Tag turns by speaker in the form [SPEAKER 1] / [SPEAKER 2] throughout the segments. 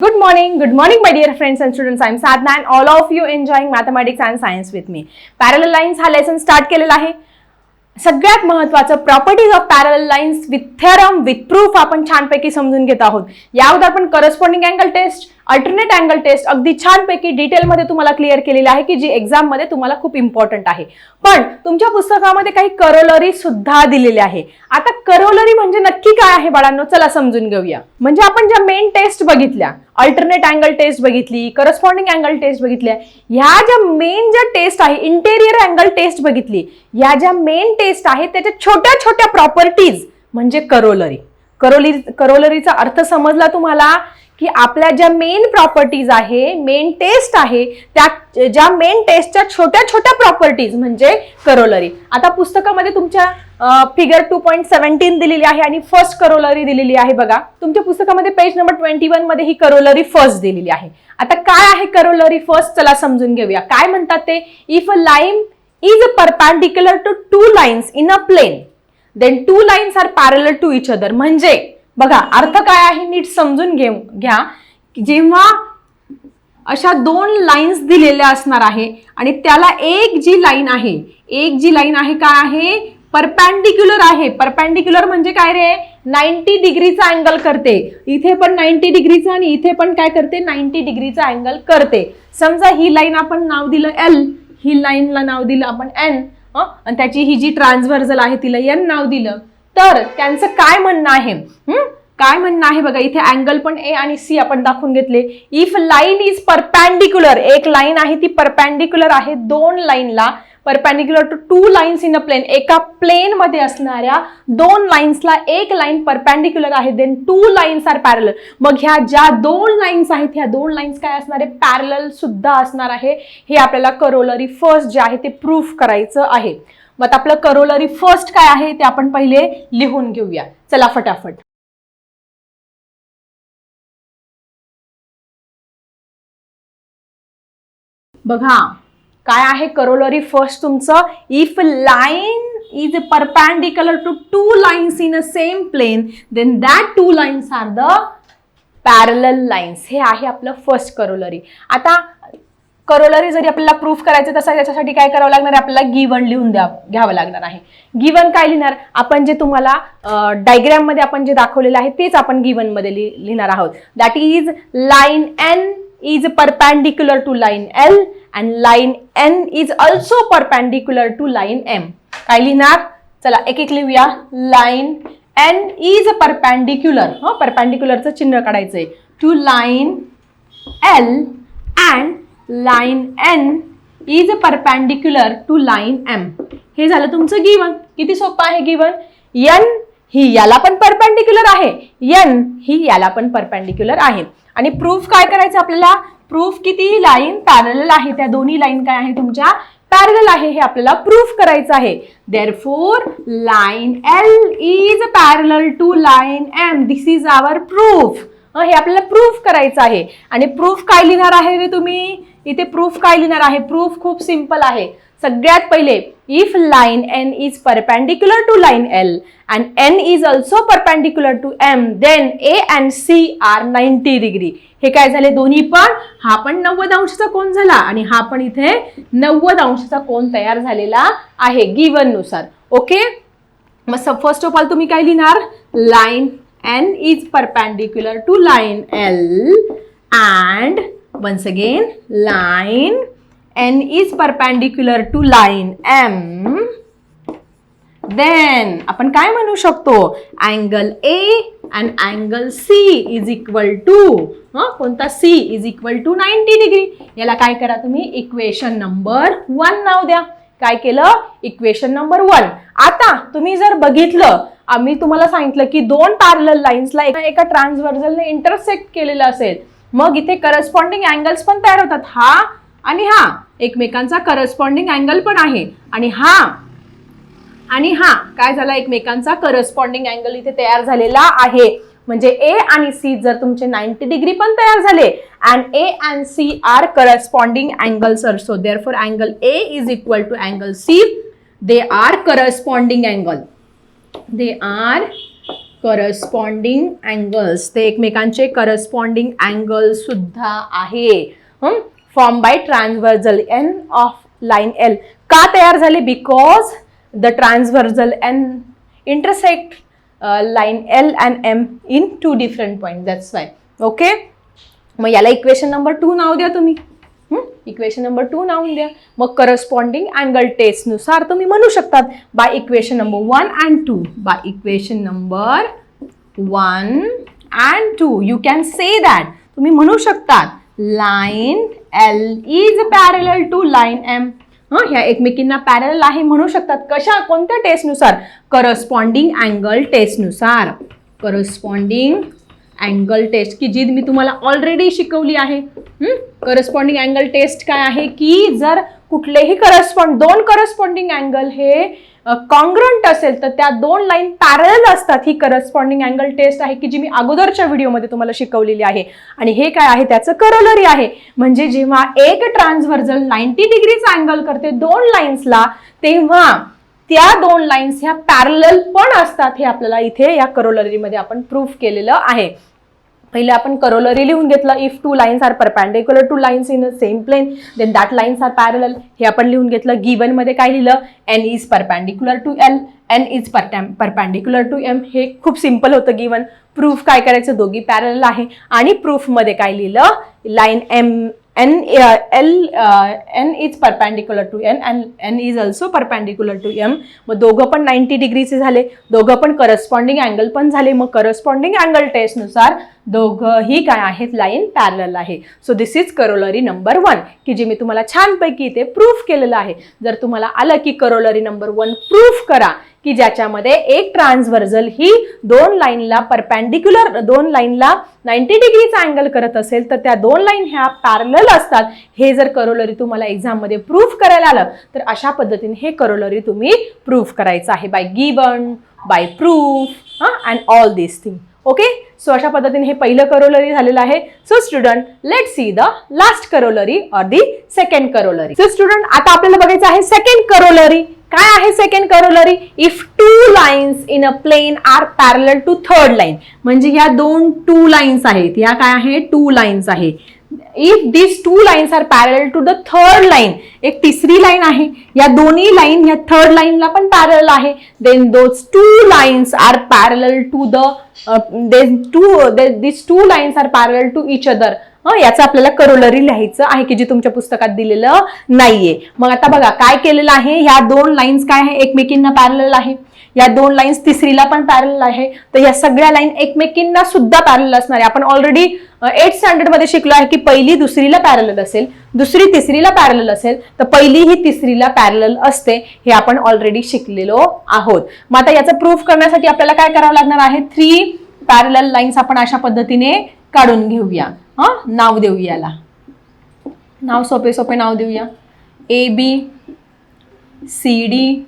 [SPEAKER 1] Good morning, good morning, my dear friends and students. I'm Sadhna and all of you enjoying mathematics and science with me. Parallel lines हा lesson start केलेला आहे सगळ्यात महत्वाचं properties of parallel lines with theorem with proof आपण छानपैकी समजून घेत आहोत या अगोदर आपण corresponding angle test alternate angle test अगदी छानपैकी डिटेलमध्ये तुम्हाला क्लिअर केलेली आहे की जी एक्झाममध्ये तुम्हाला खूप इम्पॉर्टंट आहे. पण तुमच्या पुस्तकामध्ये काही करोलरी सुद्धा दिलेली आहे. आता करोलरी म्हणजे नक्की काय आहे बाळांनो? चला समजून घेऊया. म्हणजे आपण ज्या मेन टेस्ट बघितल्या अल्टरनेट अँगल टेस्ट बघितली करस्पॉन्डिंग अँगल टेस्ट बघितल्या ह्या ज्या मेन ज्या टेस्ट आहे इंटेरियर अँगल टेस्ट बघितली या ज्या मेन टेस्ट आहेत त्याच्या छोट्या छोट्या प्रॉपर्टीज म्हणजे करोलरी करोली करोलरीचा अर्थ समजला तुम्हाला? की आपल्या ज्या मेन प्रॉपर्टीज आहे मेन टेस्ट आहे त्या ज्या मेन टेस्टच्या छोट्या छोट्या प्रॉपर्टीज म्हणजे करोलरी आता पुस्तकामध्ये तुमच्या फिगर टू पॉईंट सेव्हन्टीन दिलेली आहे आणि फर्स्ट करोलरी दिलेली आहे बघा. तुमच्या पुस्तकामध्ये पेज नंबर ट्वेंटी वनमध्ये ही करोलरी फर्स्ट दिलेली आहे. आता काय आहे करोलरी फर्स्ट चला समजून घेऊया. काय म्हणतात ते? If a line is a perpendicular to two lines in a plane then two lines are parallel to each other म्हणजे बघा अर्थ काय आहे नीट समजून घेऊ घ्या. जेव्हा अशा दोन लाईन्स दिलेल्या असणार आहे आणि त्याला एक जी लाईन आहे एक जी लाईन आहे काय आहे? परपॅन्डिक्युलर आहे. परपॅन्डिक्युलर म्हणजे काय रे? नाईन्टी डिग्रीचा अँगल करते. इथे पण नाईन्टी डिग्रीचा आणि इथे पण काय करते? नाईन्टी डिग्रीचा अँगल करते. समजा ही लाईन आपण नाव दिलं एल ही लाईनला नाव दिलं आपण एन आणि त्याची ही जी ट्रान्सव्हर्जल आहे तिला एन नाव दिलं. तर त्यांचं काय म्हणणं आहे? काय म्हणणं आहे बघा इथे अँगल पण ए आणि सी आपण दाखवून घेतले. इफ लाईन इज परपॅन्डिक्युलर एक लाईन आहे ती परपॅन्डिक्युलर आहे दोन लाईनला perpendicular to two lines in a plane एका प्लेन मध्ये असणाऱ्या दोन लाईन्सला एक लाईन परपॅन्डिक्युलर आहे then two lines are parallel मग ह्या ज्या दोन लाईन्स आहेत ह्या दोन लाईन्स काय असणार आहे? पॅरल सुद्धा असणार आहे. हे आपल्याला करोलरी फर्स्ट जे आहे ते प्रूफ करायचं आहे. मग आता आपलं करोलरी फर्स्ट काय आहे ते आपण पहिले लिहून घेऊया. चला फटाफट. बघा काय आहे करोलरी फर्स्ट तुमचं? If line is perpendicular to two lines in a same plane then that two lines are the parallel lines हे आहे आपलं फर्स्ट करोलरी आता करोलरी जरी आपल्याला प्रूफ करायचं तसं त्याच्यासाठी काय करावं लागणार आहे? आपल्याला गिवन लिहून द्या घ्यावं लागणार आहे. गिवन काय लिहिणार? आपण जे तुम्हाला डायग्रॅममध्ये आपण जे दाखवलेलं आहे तेच आपण गिवनमध्ये लि- लिहिणार आहोत. That is line N is perpendicular to line L and line N is also perpendicular to line M काय लिहिणार? चला एक एक लिहूया. लाईन एन इज परपॅन्डिक्युलर ह परपॅन्डिक्युलरचं चिन्ह काढायचं आहे to line L and line N is perpendicular to line M. हे झालं तुमचं गिवन. किती सोपं आहे गिवन? एन ही याला पण परपॅन्डिक्युलर आहे. एन ही याला पण परपॅन्डिक्युलर आहे. आणि प्रूफ काय करायचं आपल्याला? प्रूफ किती लाईन पॅरल आहे? त्या दोन्ही लाईन काय आहे तुमच्या? पॅरल आहे. हे आपल्याला प्रूफ करायचं आहे. Therefore line L is parallel to line M. This is our proof हे आपल्याला प्रूफ करायचं आहे. आणि प्रूफ काय लिहिणार आहे रे तुम्ही? इथे प्रूफ काय लिहिणार आहे? प्रूफ खूप सिंपल आहे. सगळ्यात पहिले if line N is perpendicular to line L and N is also perpendicular to M then A and C are ninety degree हे काय झाले दोन्ही पण? हा पण नव्वद अंशाचा कोण झाला आणि हा पण इथे नव्वद अंशाचा कोण तयार झालेला आहे गिवननुसार. ओके मग फर्स्ट ऑफ ऑल तुम्ही काय लिहिणार? Line N is perpendicular to line L and once again line n is perpendicular to line m. Then आपण काय म्हणू शकतो? Angle A and angle C is equal to कोणता C is equal to ninety degree याला काय करा तुम्ही? Equation number one नाव द्या. काय केलं? इक्वेशन नंबर वन आता तुम्ही जर बघितलं आम्ही तुम्हाला सांगितलं की दोन पॅरल लाईन्सला एका एका इंटरसेक्ट केलेलं असेल. मग इथे करस्पॉन्डिंग अँगल्स पण तयार होतात. हा आणि हा. एकमेकांचा करस्पॉन्डिंग अँगल पण आहे. आणि हा आणि हा. काय झाला? एकमेकांचा करस्पॉन्डिंग अँगल इथे तयार झालेला आहे. म्हणजे ए आणि सी जर तुमचे नाईन्टी डिग्री पण तयार झाले and A and C are corresponding angles so therefore angle A is equal to angle C they are corresponding angle they are corresponding angles ते एकमेकांचे करस्पॉन्डिंग अँगल्ससुद्धा आहे. Form by transversal N of line L का तयार झाले? Because the transversal N intersect line L and M in two different point that's why okay मग याला equation number two नाव द्या तुम्ही. इक्वेशन नंबर टू नावून द्या. मग करस्पॉन्डिंग अँगल टेस्टनुसार तुम्ही म्हणू शकतात. By equation number one and two by equation number one and two you can say that तुम्ही म्हणू शकतात. Line L is parallel to line M हं? ह्या एकमेकींना पॅरल आहे म्हणू शकतात. कशा? कोणत्या टेस्टनुसार करस्पॉन्डिंग अँगल टेस्टनुसार करस्पॉन्डिंग अँगल टेस्ट की जी मी तुम्हाला ऑलरेडी शिकवली आहे. करस्पॉन्डिंग अँगल टेस्ट काय आहे की जर कुठलेही करस्पॉन्ड दोन करस्पॉन्डिंग अँगल हे कॉन्ग्रंट असेल तर त्या दोन लाईन पॅरल असतात ही करस्पॉन्डिंग अँगल टेस्ट आहे की जी मी अगोदरच्या व्हिडिओमध्ये तुम्हाला शिकवलेली आहे. आणि हे काय आहे? त्याचं करलरी आहे. म्हणजे जेव्हा एक ट्रान्सव्हर्जल नाईन्टी डिग्रीचा अँगल करते दोन लाईन्सला तेव्हा त्या दोन लाईन्स ह्या पॅरल पण असतात हे आपल्याला इथे या करोलरीमध्ये आपण प्रूफ केलेलं आहे. पहिले आपण करोलरी लिहून घेतलं if two lines are perpendicular to lines in a same plane then that lines are parallel हे आपण लिहून घेतलं गिवनमध्ये काय लिहिलं? N is perpendicular to L N is perpendicular to M हे खूप सिंपल होतं गिवन प्रूफ काय करायचं? दोघी पॅरल आहे. आणि प्रूफमध्ये काय लिहिलं? Line M N L N is perpendicular to N and N is also perpendicular to M मग दोघं पण नाईन्टी डिग्रीचे झाले. दोघं पण करस्पॉन्डिंग अँगल पण झाले. मग करस्पॉन्डिंग अँगल टेस्टनुसार दोघंही काय आहेत? लाईन पॅरल आहे. So this is corollary number one की जे मी तुम्हाला छानपैकी इथे प्रूफ केलेलं आहे. जर तुम्हाला आलं की करोलरी नंबर वन प्रूफ करा. की ज्याच्यामध्ये एक ट्रान्सव्हर्जल ही दोन लाईनला परपॅन्डिक्युलर दोन लाईनला नाईन्टी डिग्रीचा अँगल करत असेल तर त्या दोन लाईन ह्या पॅरल असतात. हे जर करोलरी तुम्हाला एक्झाममध्ये प्रूफ करायला आलं तर अशा पद्धतीने हे करोलरी तुम्ही प्रूफ करायचं आहे. बाय गिवन बाय प्रूफ हां and all this thing okay? So अशा पद्धतीने हे पहिलं करोलरी झालेलं आहे. So student let see the last corollary or the second corollary so student आता आपल्याला बघायचं आहे सेकंड करोलरी काय आहे second corollary if two lines in a plane are parallel to third line म्हणजे ह्या दोन टू लाईन्स आहेत. या काय आहे? टू लाईन्स आहे. If this two lines are parallel to the third line एक तिसरी लाईन आहे. या दोन्ही लाईन ह्या थर्ड लाईनला पण पॅरल आहे. Then those two lines are parallel to the two this two lines are parallel to each other याचं आपल्याला करोलरी लिहायचं आहे की जे तुमच्या पुस्तकात दिलेलं नाहीये. मग आता बघा काय केलेलं आहे? ह्या दोन लाईन्स काय आहे? एकमेकींना पॅरल आहे. या दोन लाईन्स तिसरीला पण पॅरल आहे. तर या सगळ्या लाईन एकमेकींना सुद्धा पॅरल असणार आहे. आपण ऑलरेडी एट स्टँडर्डमध्ये शिकलो आहे की पहिली दुसरीला पॅरल असेल दुसरी तिसरीला पॅरल असेल तर पहिली ही तिसरीला पॅरल असते हे आपण ऑलरेडी शिकलेलो आहोत. मग आता याचं प्रूफ करण्यासाठी आपल्याला काय करावं लागणार आहे? थ्री पॅरल लाईन्स आपण अशा पद्धतीने काढून घेऊया. हां? नाव देऊ याला. नाव सोपे सोपे नाव देऊया. ए बी सी डी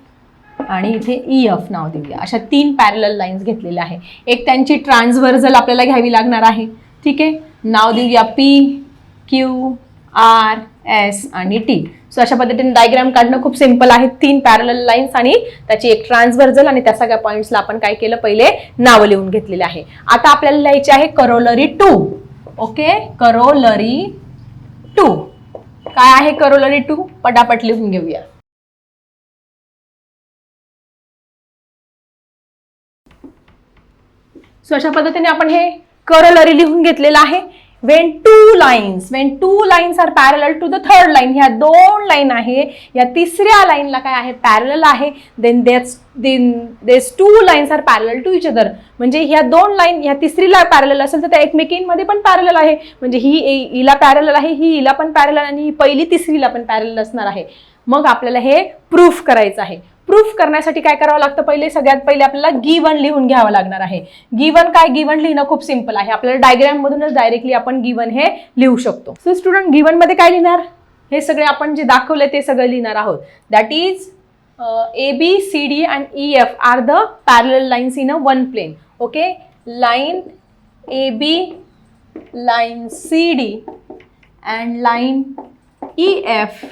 [SPEAKER 1] आणि इथे e, ई एफ नाव देऊया. अशा तीन पॅरल लाईन्स घेतलेल्या आहे. एक त्यांची ट्रान्सव्हर्जल आपल्याला घ्यावी लागणार आहे. ठीक आहे? नाव देऊया पी क्यू आर एस आणि टी सो अशा पद्धतीने डायग्राम काढणं खूप सिंपल आहे. तीन पॅरल लाईन्स आणि त्याची एक ट्रान्सव्हर्जल आणि त्या सगळ्या पॉईंट्सला आपण काय केलं? पहिले नावं लिहून घेतलेले आहे. आता आपल्याला लिहायचे आहे corollary two okay corollary two. काय आहे करोलरी टू? पटापट लिहून घेऊया. सो अशा पद्धतीने आपण हे करलरी लिहून घेतलेलं आहे. When two lines when two lines are parallel to the third line ह्या दोन लाईन आहे या तिसऱ्या लाईनला काय आहे? पॅरल आहे. Then these then these two lines are parallel to each other म्हणजे ह्या दोन लाईन ह्या तिसरीला पॅरल असेल तर त्या एकमेकींमध्ये पण पॅरल आहे. म्हणजे ही ए- हिला पॅरल आहे ही हिला पण पॅरल आणि ही पहिली तिसरीला पण पॅरल असणार आहे. मग आपल्याला हे प्रूफ करायचं आहे. प्रूफ करण्यासाठी काय करावं लागतं? पहिले सगळ्यात पहिले आपल्याला गिवन लिहून घ्यावं लागणार आहे. गिवन काय गिवन लिहिणं? खूप सिंपल आहे. आपल्याला डायग्राम मधूनच डायरेक्टली आपण गिवन हे लिहू शकतो. सो स्टुडंट गिवनमध्ये काय लिहिणार? हे सगळे आपण जे दाखवले ते सगळं लिहिणार आहोत. That is A B C D and E F are the parallel lines in a one plane okay line A B line C D and line E F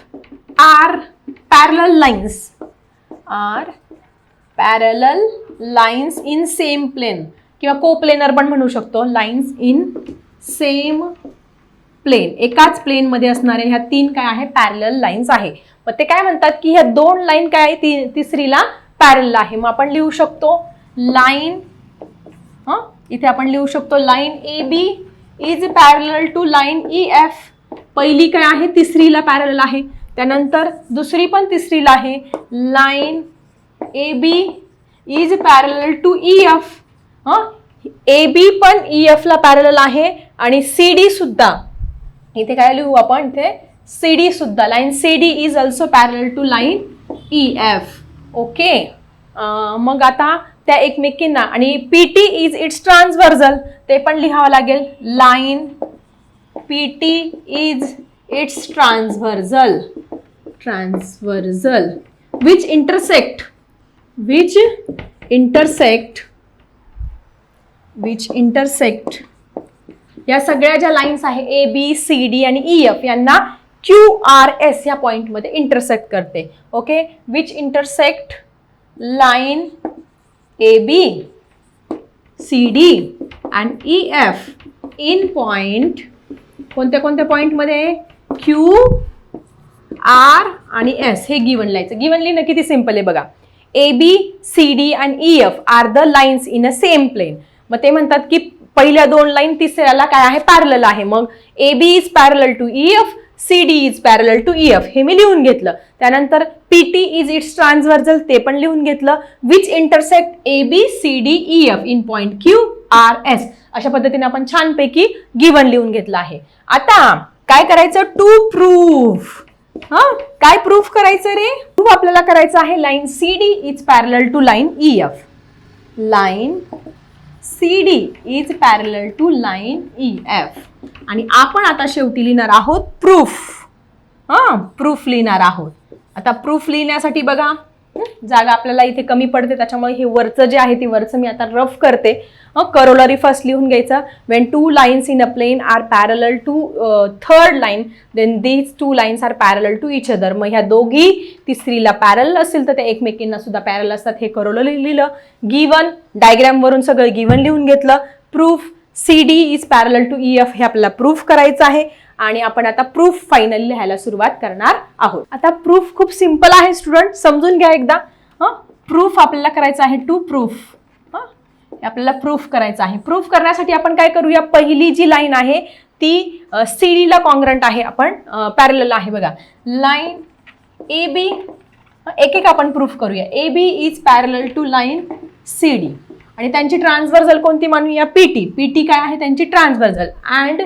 [SPEAKER 1] are parallel lines are parallel lines in same plane किंवा coplanar पण म्हणू शकतो. Lines in same plane. एकाच प्लेनमध्ये असणाऱ्या ह्या तीन काय आहे? पॅरल लाईन्स आहे. मग ते काय म्हणतात की ह्या दोन लाईन काय आहे? ती तिसरीला पॅरल आहे. मग आपण लिहू शकतो लाईन हां? इथे आपण लिहू शकतो line A B is parallel to line E F. पहिली काय आहे? तिसरीला पॅरल आहे. त्यानंतर दुसरी पण तिसरीला आहे. Line A B is parallel to E F हां? ए बी पण ई एफला पॅरल आहे आणि सी डी सुद्धा. इथे काय लिहू आपण? इथे सी डी सुद्धा. Line C D is also parallel to line E F okay मग आता त्या एकमेकींना आणि P T is its transversal ते पण लिहावं लागेल. Line P T is its transversal transversal which intersect which intersect which intersect या सगळ्या ज्या लाईन्स आहे ए बी सी डी आणि ई एफ यांना क्यू आर एस या पॉईंटमध्ये इंटरसेक्ट करते. Okay which intersect line A B C D and E F in point कोणत्या कोणत्या पॉईंटमध्ये क्यू आर आणि एस हे गिवन लिहायचं गिवन लिहिणं किती सिंपल आहे बघा. A B C D and E F are the lines in a same plane मग ते म्हणतात की पहिल्या दोन लाईन तिसऱ्याला काय आहे? पॅरल आहे. मग A B is parallel to E F C D is parallel to E F हे मी लिहून घेतलं. त्यानंतर P T is its transversal ते पण लिहून घेतलं. Which intersect A B C D E F in point Q R S अशा पद्धतीने आपण छानपैकी गिवन लिहून घेतलं आहे. आता काय करायचं? टू प्रूफ हा? काय प्रूफ करायचं रे? प्रूफ आपल्याला करायचं आहे line C D is parallel to line E F line C D is parallel to line E F आणि आपण आता शेवटी लिहिणार आहोत प्रूफ हां? प्रूफ लिहिणार आहोत. आता प्रूफ लिहिण्यासाठी बघा. जागा आपल्याला इथे कमी पडते त्याच्यामुळे हे वरचं जे आहे ती वरचं मी आता रफ करते. करोलरी फर्स्ट लिहून घ्यायचं. When two lines in a plane are parallel to third line then these two lines are parallel to each other मग ह्या दोघी तिसरीला पॅरल असतील तर त्या एकमेकींना सुद्धा पॅरल असतात. हे करोलरी लिहिलं. गिवन डायग्रॅमवरून सगळं गिवन लिहून घेतलं. Proof C D is parallel to E F हे आपल्याला प्रूफ करायचं आहे. आणि आपण आता प्रूफ फायनल लिहायला सुरुवात करणार आहोत. आता प्रूफ खूप सिंपल आहे स्टुडंट समजून घ्या एकदा. हां? प्रूफ आपल्याला करायचं आहे टू प्रूफ हां? आपल्याला प्रूफ करायचं आहे. प्रूफ करण्यासाठी आपण काय करूया? पहिली जी लाईन आहे ती सी डीला कॉन्ग्रंट आहे आपण पॅरल आहे बघा. लाईन ए बी एक एक आपण प्रूफ करूया. A B is parallel to line C D आणि त्यांची ट्रान्सव्हर्जल कोणती मानूया? पी टी पी टी काय आहे? त्यांची transversal and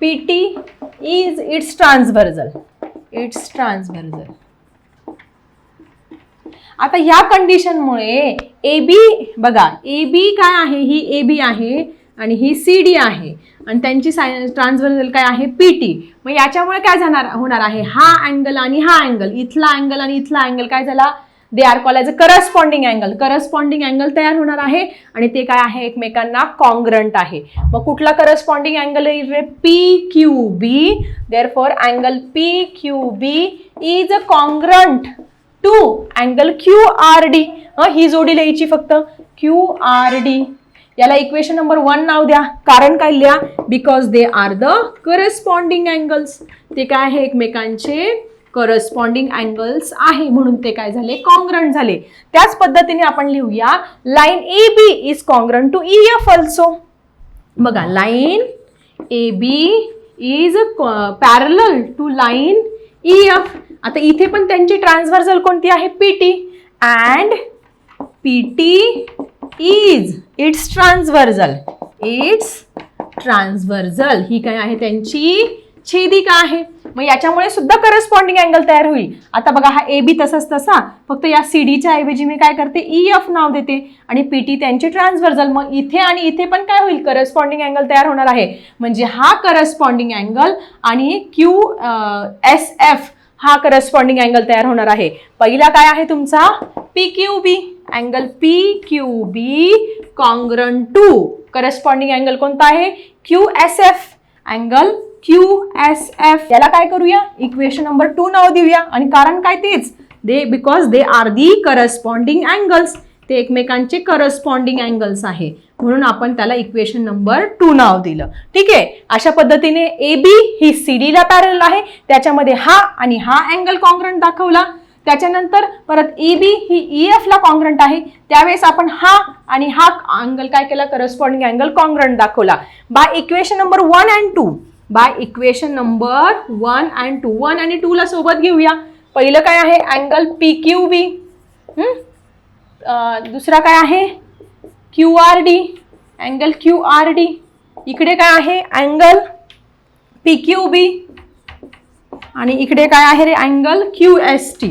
[SPEAKER 1] P T is its transversal its transversal आता या कंडिशनमुळे ए बी बघा ए बी काय आहे? ही ए बी आहे आणि ही सी डी आहे. आणि त्यांची साय ट्रान्सव्हर्जल काय आहे? पी टी मग याच्यामुळे काय जाणार होणार आहे? हा अँगल आणि हा अँगल इथला अँगल आणि इथला अँगल काय झाला? They are call as a corresponding angle corresponding angle तयार होणार आहे आणि ते काय आहे? एकमेकांना कॉन्ग्रंट आहे. मग कुठला corresponding angle is ray P Q B therefore angle P Q B is a congruent to angle Q R D ही जोडी लिहायची फक्त. क्यू आर डी याला इक्वेशन नंबर वन नाव द्या. कारण काय लिहा? Because they are the corresponding angles ते काय आहे? एकमेकांचे करस्पॉन्डिंग अँगल्स आहे म्हणून ते काय झाले? कॉन्ग्रंट झाले. त्याच पद्धतीने आपण लिहूया line A B is congruent to E F also बघा line A B is parallel to line E F आता इथे पण त्यांची ट्रान्सव्हर्सल कोणती आहे? P T and P T is its transversal its transversal ही काय आहे त्यांची? छेदिका आहे. मग याच्यामुळे सुद्धा करस्पॉन्डिंग अँगल तयार होईल. आता बघा हा ए बी तसाच तसा. फक्त या सी डीच्या ऐवजी मी काय करते? ई एफ नाव देते. आणि पी टी त्यांची ट्रान्सव्हर्जल मग इथे आणि इथे पण काय होईल? करस्पॉन्डिंग अँगल तयार होणार आहे. म्हणजे हा करस्पॉन्डिंग अँगल आणि क्यू एस एफ हा करस्पॉन्डिंग अँगल तयार होणार आहे. पहिला काय आहे तुमचा? P Q B angle P Q B congruent to corresponding angle कोणता आहे? Q S F angle Q S F याला काय करूया? इक्वेशन नंबर टू नाव देऊया. आणि कारण काय तेच? They because they are the corresponding angles ते एकमेकांचे करस्पॉन्डिंग अँगल्स आहे. म्हणून आपण त्याला इक्वेशन नंबर टू नाव दिलं. ठीक आहे? अशा पद्धतीने ए बी ही सी डीला पॅरल आहे. त्याच्यामध्ये हा आणि हा अँगल कॉन्ग्रंट दाखवला. त्याच्यानंतर परत e, ई बी ही ई एफ ला कॉन्ग्रंट आहे. त्यावेळेस आपण हा आणि हा अँगल काय केला? करस्पॉन्डिंग अँगल कॉन्ग्रंट दाखवला. By equation number one and two by equation number one and two. One आणि टूला सोबत घेऊया. पहिलं काय आहे? अँगल पी क्यू बी दुसरा काय आहे? Q R D angle Q R D इकडे काय आहे? अँगल पी क्यू बी आणि इकडे काय आहे रे? अँगल क्यू एस टी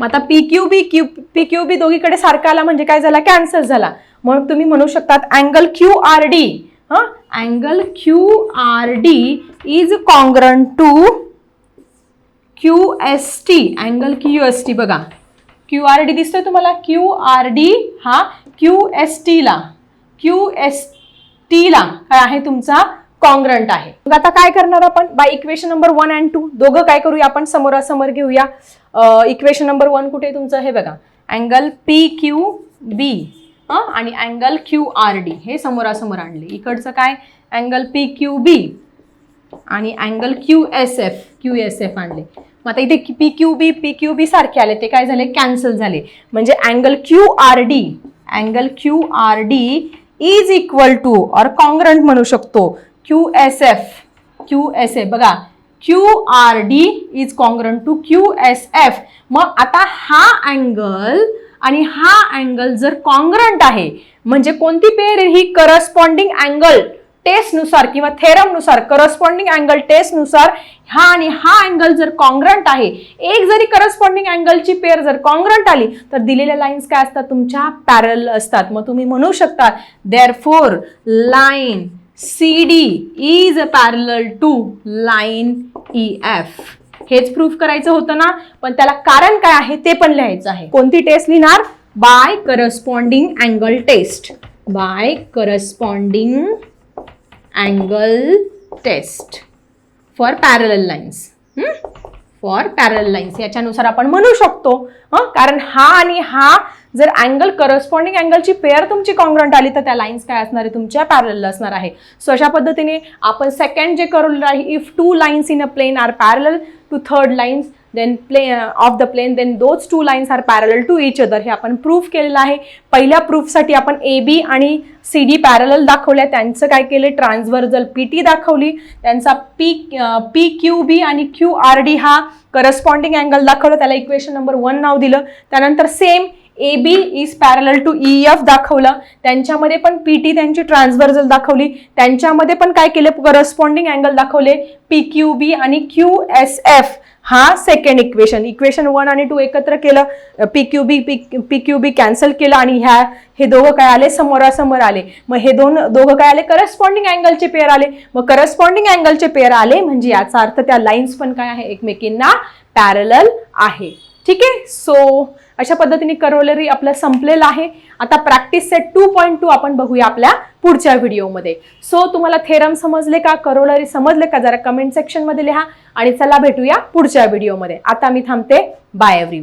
[SPEAKER 1] मग आता P Q B Q P Q B दोघीकडे सारखा आला म्हणजे काय झाला? कॅन्सल झाला. मग तुम्ही म्हणू शकतात angle Q R D angle Q R D is congruent to Q S T angle Q S T बघा. क्यू आर डी दिसतोय तुम्हाला? क्यू आर डी हा? क्यू एस टीला क्यू एस टीला काय आहे तुमचा? कॉन्ग्रंट आहे. मग आता काय करणार आपण? By equation number one and two दोघं काय करूया आपण? समोरासमोर घेऊया. इक्वेशन नंबर वन कुठे आहे तुमचं? हे बघा. अँगल पी क्यू बी आणि अँगल क्यू आर डी हे समोरासमोर आणले. इकडचं काय? अँगल पी क्यू बी आणि angle Q S F Q S F आणले. मग आता इथे P Q B P Q B सारखे आले. ते काय झाले? कॅन्सल झाले. म्हणजे angle Q R D angle Q R D is equal to or congruent म्हणू शकतो. Q S F Q S F बघा Q R D is congruent to Q S F मग आता हा अँगल आणि हा अँगल जर कॉन्ग्रंट आहे म्हणजे कोणती पेअर ही करस्पॉन्डिंग अँगल टेस्टनुसार किंवा थेरमनुसार करस्पॉन्डिंग अँगल टेस्टनुसार हा आणि हा अँगल जर कॉन्ग्रंट आहे एक जरी करस्पॉन्डिंग अँगलची पेअर जर कॉन्ग्रंट आली तर दिलेल्या लाईन्स काय असतात? तुमच्या पॅरल असतात. मग तुम्ही म्हणू शकता therefore line C D is a parallel to line E F हेच प्रूफ करायचं होतं ना. पण त्याला कारण काय आहे ते पण लिहायचं आहे. कोणती टेस्ट लिहिणार? By corresponding angle test by corresponding angle test for parallel lines for parallel lines याच्यानुसार आपण म्हणू शकतो. कारण हा आणि हा जर अँगल करस्पॉन्डिंग अँगलची पेअर तुमची कॉन्ग्रंट आली तर त्या लाईन्स काय असणार आहे? तुमच्या पॅरल असणार आहे. सो अशा पद्धतीने आपण सेकंड जे करून आहे if two lines in a plane are parallel to third lines then play of the plane then those two lines are parallel to each other हे आपण प्रूफ केलेलं आहे. पहिल्या प्रूफसाठी आपण ए बी आणि सी डी पॅरल दाखवल्या. त्यांचं काय केलं? ट्रान्सव्हर्जल पी टी दाखवली. त्यांचा पी पी क्यू बी आणि क्यू आर डी हा करस्पॉन्डिंग अँगल दाखवला. त्याला इक्वेशन नंबर वन नाव दिलं. त्यानंतर same A B is parallel to E F दाखवलं. त्यांच्यामध्ये पण पी टी त्यांची ट्रान्सव्हर्जल दाखवली. त्यांच्यामध्ये पण काय केले? करस्पॉन्डिंग अँगल दाखवले. पी क्यू बी आणि क्यू एस एफ हा सेकंड इक्वेशन इक्वेशन वन आणि टू एकत्र केलं. P Q B P P Q B cancel केलं आणि ह्या हे दोघं काय आले? समोरासमोर आले. मग हे दोन दोघं काय आले? करस्पॉन्डिंग अँगलचे पेअर आले. मग करस्पॉन्डिंग अँगलचे पेअर आले म्हणजे याचा अर्थ त्या लाईन्स पण काय आहे? एकमेकींना पॅरल आहे. ठीक आहे? सो अशा पद्धतीने करोलरी आपलं संपलेलं आहे. आता practice set two point two आपण बघूया आपल्या पुढच्या व्हिडिओमध्ये सो तुम्हाला थेरम समजले का? करोलरी समजले का? जरा कमेंट सेक्शनमध्ये लिहा. आणि चला भेटूया पुढच्या व्हिडिओमध्ये आता मी थांबते. Bye every